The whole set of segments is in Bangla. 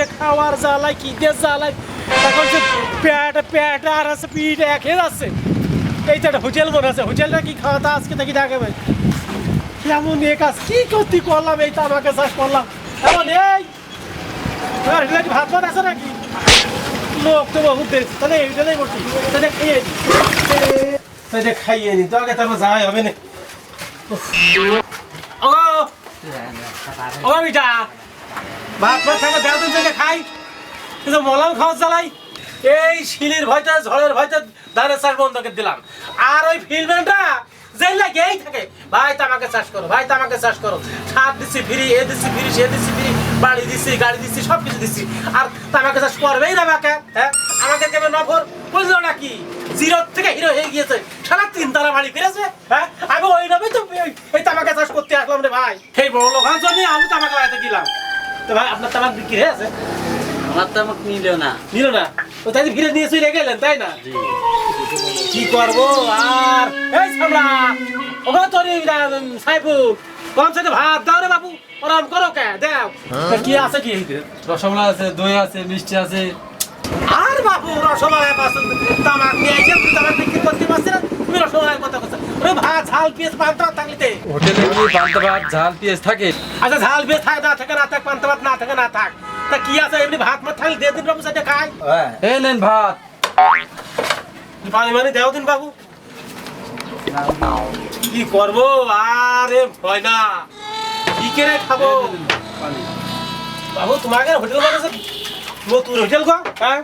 রে খাওয়ার জ্বালাই কি দিয়ে জ্বালাই এখন সে পেট পেট আর আছে, পিঠ একে যাচ্ছে এই তো একটা হোটেল আছে। হোটেলটা কি খাওয়া তা আজকে থেকে দেখে ভাই। কেমন এ কাজ? কি করতে করলাম? এই তো আমাকে চাষ করলাম। এমন এই ভাত ভাত আছে নাকি? লোক তো বহুত দেখছি তাহলে এইটা নেই বলছি। তাহলে খাইয়ে তাহলে খাইয়ে নি। তো আগে তারপর যাওয়াই হবে না। ও! ও মিটা ভাত ভাত খাই। কিন্তু মলাম খাওয়া চালাই এই শিলির চাষ বন্ধ করে দিলাম। আর ওই ফিল্ডম্যানটা থাকে। ভাই তামাকে চাষ করো, ভাই তামাকে চাষ করো। সার দিচ্ছি ফ্রি ফ্রি বাড়ি দিচ্ছি গাড়ি দিচ্ছি সব কিছু দিচ্ছি আর তামাকে চাষ করবেই না আমাকে হ্যাঁ? আমাকে কেমন নফর বুঝলো নাকি? জিরো থেকে হিরো হয়ে গিয়েছে, সারা তিন তারা বাড়ি ফিরেছে হ্যাঁ? আমি ওই রকমই তো এই- তামাকে চাষ করতে আসলাম রে ভাই। সেই বড় লোক জন্য আমি তামাকে বাড়িতে গেলাম। তো ভাই আপনার তামাক বিক্রি হয়ে আছে? আমার তো আমাকে নিল না। নিল না? ও তাই ফিরে নিয়ে চলে গেলেন তাই না? কি করব আর? এই সামলা ওগো তোরি সাইফু কম সাথে ভাত দাও রে বাবু ওরাম করো কে? দেও। কি আছে কি? রসগোল্লা আছে দই আছে মিষ্টি আছে। আর বাবু রসমালাই পাস তামাক নিয়ে আইছে তুমি তামাক বিক্রি করতে পারছি না তুমি রসমালাই কথা ওরে ভাত ঝাল পিস পান্তা থাকলিতে হোটেলে কি পেঁয়াজ থাকে আচ্ছা ঝাল পিস থাক না থাকে না থাক পান্তা ভাত না থাকে না থাক তা কি আছে এমনি ভাত মাত থাকলে দিয়ে দিন ভাত পানি মানি দেও দিন বাবু কি করব আরে ভয় না কি করে খাব বাবু তোমাকে হোটেল বানাচ্ছে নতুন হোটেল গো হ্যাঁ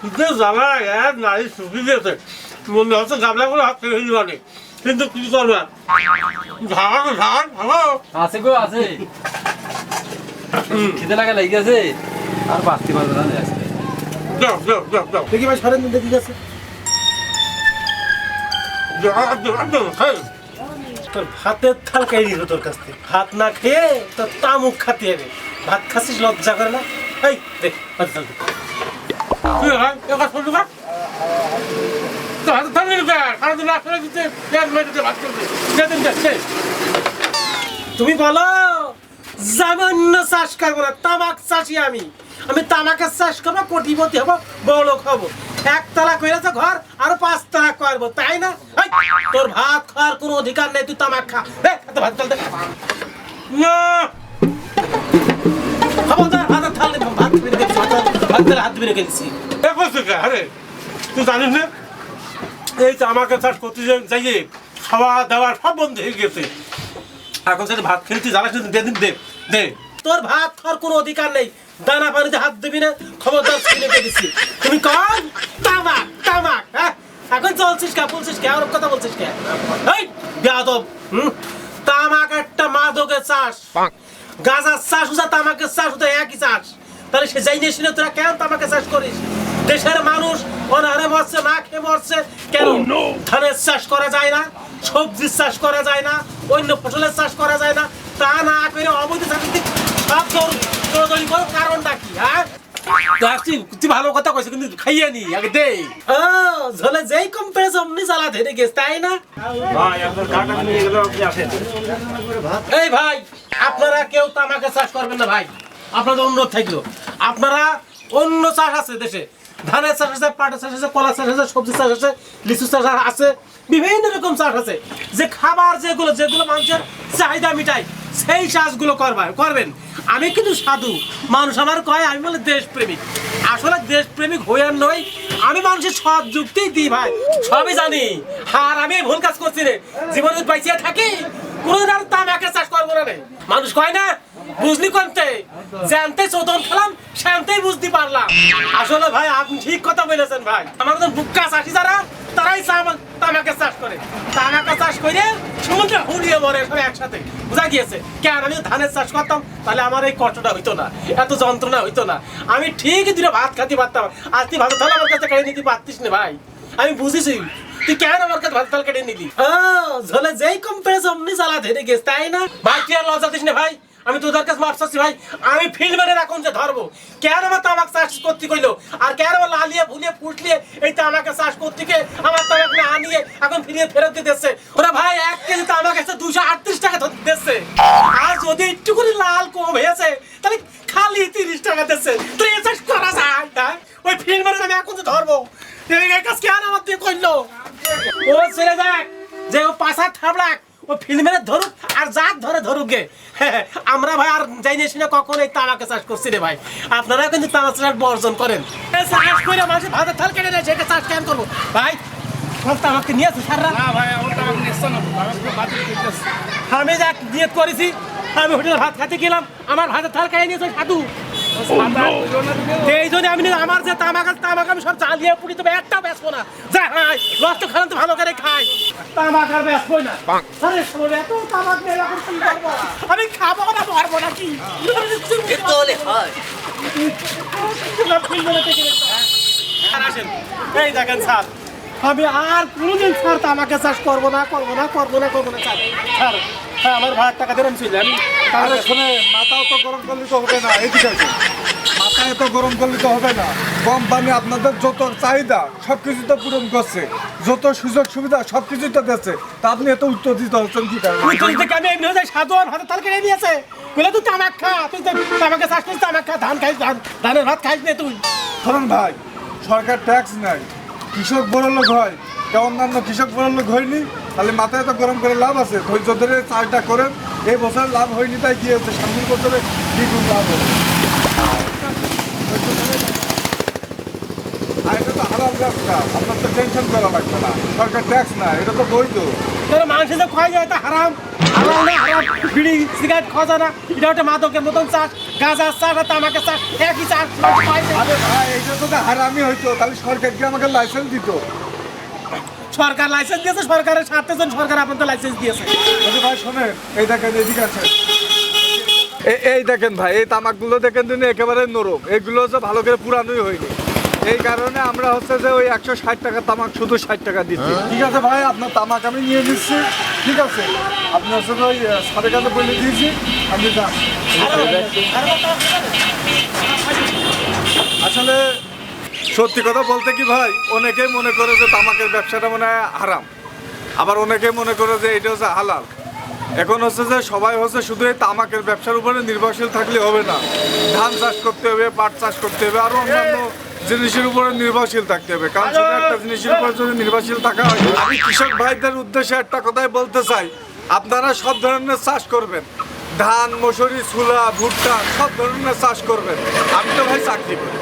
কিন্তু জানা এক নারী সুখী দিয়েছে মনে হচ্ছে গামলা করে হাত ফেলে দিবানে কিন্তু কি করবে ধান ধান ভালো। আছে গো আছে। খিদে লাগা লেগে গেছে আর বাঁচতে পারবে না আজকে দাও দাও দাও দাও দেখি ভাই সরেন দেখি গেছে তোর ভাতের থাল খাই দিল তোর কাছ থেকে। ভাত না খেয়ে তোর তামুক খাতে হবে। ভাত খাচ্ছিস লজ্জা করে না? এই দেখ তো হাতে সারাদিন না ফেলে দিতে মেরে ভাত যেদিন যাচ্ছে তুমি বলো জামান্য চাষ করব না তামাক চাষি আমি। আমি তামাকের চাষ করব কোটিপতি হব বড় লোক হব। একতলা করেছে ঘর আর পাঁচ তালা করব তাই না? তোর ভাত খাওয়ার কোনো অধিকার নেই তুই তামাক খা। ভাত না! বেড়ে হাত বেড়ে আরে তুই জানিস না? এই তামাকের চাষ করতে যাইয়ে খাওয়া দাওয়া সব বন্ধ হয়ে গেছে। এখন ভাত দে দে দে। তোর ভাত খাওয়ার কোনো অধিকার নেই। দানা পানিতে হাত দিবি না খবরদার ছিনে দিচ্ছি। তুমি কন তামাক তামাক হ্যাঁ? এখন চলছিস কে? বলছিস কে? আর কথা বলছিস কে? এই বেয়াদব হুম? তামাক একটা মাদকের চাষ। গাজার চাষ উজা তামাকের চাষ উজা একই চাষ। তাহলে সে যাই নিয়ে শুনে তোরা কেন তামাকে চাষ করিস? দেশের মানুষ অনাহারে মরছে না খেয়ে মরছে কেন? ধানের চাষ করা যায় না সবজির চাষ করা যায় না অন্য ফসলের চাষ করা যায় না তা না করে অবৈধ চাকরি সব দৌড়- দৌড়াদৌড়ি করো কারণটা কি হ্যাঁ? তুই ভালো কথা কইছিস কিন্তু খাইয়ে নি আগে দে। ও ঝোলে যেই কম পেয়েছে অমনি জ্বালা ধরে গেছে তাই না? ভাই আপনার কাটা নিয়ে গেলে আপনি আসেন। এই ভাই আপনারা কেউ তামাকে চাষ করবেন না ভাই। আপনাদের অনুরোধ থাকল আপনারা অন্য চাষ আছে দেশে। ধানের চাষ আছে, পাটের চাষ আছে কলা চাষ আছে সবজি চাষ আছে লিচু চাষ আছে, বিভিন্ন রকম চাষ আছে। যে খাবার যেগুলো যেগুলো মানুষের চাহিদা মিটাই সেই চাষগুলো করবার করবেন। আমি কিন্তু সাধু। মানুষ আমার কয়, আমি বলে দেশপ্রেমিক। আসলে দেশপ্রেমিক আর নই, আমি মানুষের সব যুক্তিই দিই ভাই। সবই জানি। আর আমি ভুল কাজ করছি রে। জীবনে পাইছিয়া থাকি কোনো আর তামাকে চাষ করব না মানুষ কয় না বুঝলি কোনতে? জানতে চোদন খেলাম, শান্তেই বুঝতে পারলাম। আসলে ভাই, আপনি ঠিক কথা বলেছেন ভাই। আমাদের বুক্কা চাষি যারা, তারাই তামাকে চাষ করে। তামাকে চাষ করে সমুদ্রে হুড়িয়ে মরে সব একসাথে। বুঝা গিয়েছে? কেন? আমি ধানের চাষ করতাম, তাহলে আমার এই কষ্টটা হইতো না। এত যন্ত্রণা হইতো না। আমি ঠিক দিলে ভাত খাতে পারতাম। আজ তুই ভালো তাহলে আমার কাছে কেড়ে নিতে পারতিস না ভাই। আমি বুঝেছি। তুই কেন আমার কাছে ভাত তাল কেটে নিলি? ঝোলে যেই কম পেয়েছে, অমনি জ্বালা ধরে গেছে, তাই না? ভাই, তুই আর লজ্জা দিস না ভাই। আমি তোদের কাছে মাপ চাচ্ছি ভাই। আমি ফিল্ড মেরে রাখুন যে ধরবো, কেন আমার তামাক চাষ করতে কইলো? আর কেন আমার লালিয়ে, ভুলিয়ে ফুটলিয়ে এই তামাকে চাষ করতে গিয়ে আমার তামাক না আনিয়ে এখন ফিরিয়ে ফেরত দিতেছে? ওরা ভাই, এক কেজি তামাক আছে দুশো আটত্রিশ টাকা ধরতে দিচ্ছে আর যদি একটু করে লাল কম হয়েছে, তাহলে খালি তিরিশ টাকা দিচ্ছে তো এ চাষ করা যায়? ওই ফিল্মের আমি এখন তো ধরবো। এই কাজ কেন আমার দিয়ে করল ও ছেড়ে যাক যে ও পাশা থাবলাক ও ফিল্মের ধরুক আর যাক ধরে ধরুক গে আমরা ভাই আর যাই না শুনে কখন এই তামাকে চাষ করছি রে ভাই। আপনারা কিন্তু তামাক চাষ বর্জন করেন। চাষ করে মানুষের ভাতের থাল কেটে নেয় সেটা চাষ কেন করব? ভাই সব তামাককে নিয়েছে সাররা আমি যা নিয়ত করেছি আমি হোটেলে ভাত খেতে গেলাম আমার ভাতের থাল খাই নিয়েছে সাধু। এই জন্য আমি আমার যে তামাক আছে, তামাক আমি সব জ্বালিয়ে পুড়ি তবে একটাও বেসবো না। যা ভাই রক্ত খান তো ভালো করে খাই। তামাক আর বেসবই না। এত তামাক এখন আমি খাব না মরবো একটু হলে হয়। আর এই দেখেন স্যার। আমি আর কোনোদিন স্যার তামাকে চাষ করব না করব না করব না করব না স্যার। স্যার হ্যাঁ আমার ভাড়ার টাকা দেবেন ছিল আমি আরে শোনে মাথাও তো গরম করলে তো হবে না এদিকে আসুন। মাথা এত গরম করলে তো হবে না। কোম্পানি আপনাদের যত চাহিদা সব কিছু তো পূরণ করছে। যত সুযোগ সুবিধা সব কিছুই তো দিচ্ছে। তা আপনি এত উত্তর দিতে হচ্ছেন কি কারণে? তুই তুই আমি এমনি হয়ে সাধু আর ভাতের তাল কেটে নিয়েছে। বলে তুই তামাক খা তুই তো তামাকে চাষ করিস তামাক খা ধান খাইস ধান ধানের ভাত খাইস না তুই। ধরুন ভাই সরকার ট্যাক্স নেয়। কৃষক বড় লোক হয় কেউ অন্যান্য কৃষক লোক হয়নি তাহলে মাথায় তো গরম করে লাভ আছে। ধৈর্য ধরে চাষটা করেন এই বছর লাভ হয়নি তাই কি হচ্ছে সামনের বছরে দ্বিগুণ লাভ হবে? আর এটা তো হারাম ব্যবসা আপনার তো টেনশন করা লাগবে না। সরকার ট্যাক্স না এটা তো বৈধ। তোর মাংস যে খাওয়া যায় তা হারাম। হারাম না হারাম। বিড়ি সিগারেট খাওয়া যায় না। এটা একটা মাদকের মতন চাষ। গাঁজা চাষ আর তামাকের চাষ একই চাষ। আরে ভাই এটা তো হইতো। তাহলে সরকার কি আমাকে লাইসেন্স দিত? সরকার লাইসেন্স দিয়েছে সরকারের স্বার্থে জন্য সরকার আপনাদের লাইসেন্স দিয়েছে ভাই শোনেন এই দেখেন এদিকে আছে এই- এই দেখেন ভাই এই তামাকগুলো দেখেন তিনি একেবারে নরম এগুলো হচ্ছে ভালো করে পুরানোই হয়নি এই কারণে আমরা হচ্ছে যে ওই একশো ষাট টাকা তামাক শুধু ষাট টাকা দিচ্ছি ঠিক আছে ভাই আপনার তামাক আমি নিয়ে নিচ্ছি ঠিক আছে আপনি হচ্ছে ওই সাড়ে কাছে বলে দিয়েছি আপনি যান আসলে সত্যি কথা বলতে কি ভাই, অনেকেই মনে করে যে তামাকের ব্যবসাটা মনে হয় হারাম। আবার অনেকে মনে করে যে এটা হচ্ছে হালাল। এখন হচ্ছে যে সবাই হচ্ছে শুধু এই তামাকের ব্যবসার উপরে নির্ভরশীল থাকলে হবে না। ধান চাষ করতে হবে, পাট চাষ করতে হবে, আরও অন্যান্য জিনিসের উপরে নির্ভরশীল থাকতে হবে। কারণ শুধু একটা জিনিসের উপরে যদি নির্ভরশীল থাকা হয়, আমি কৃষক ভাইদের উদ্দেশ্যে একটা কথাই বলতে চাই। আপনারা সব ধরনের চাষ করবেন। ধান, মসুরি, ছোলা, ভুট্টা, সব ধরনের চাষ করবেন। আমি তো ভাই চাকরি করি।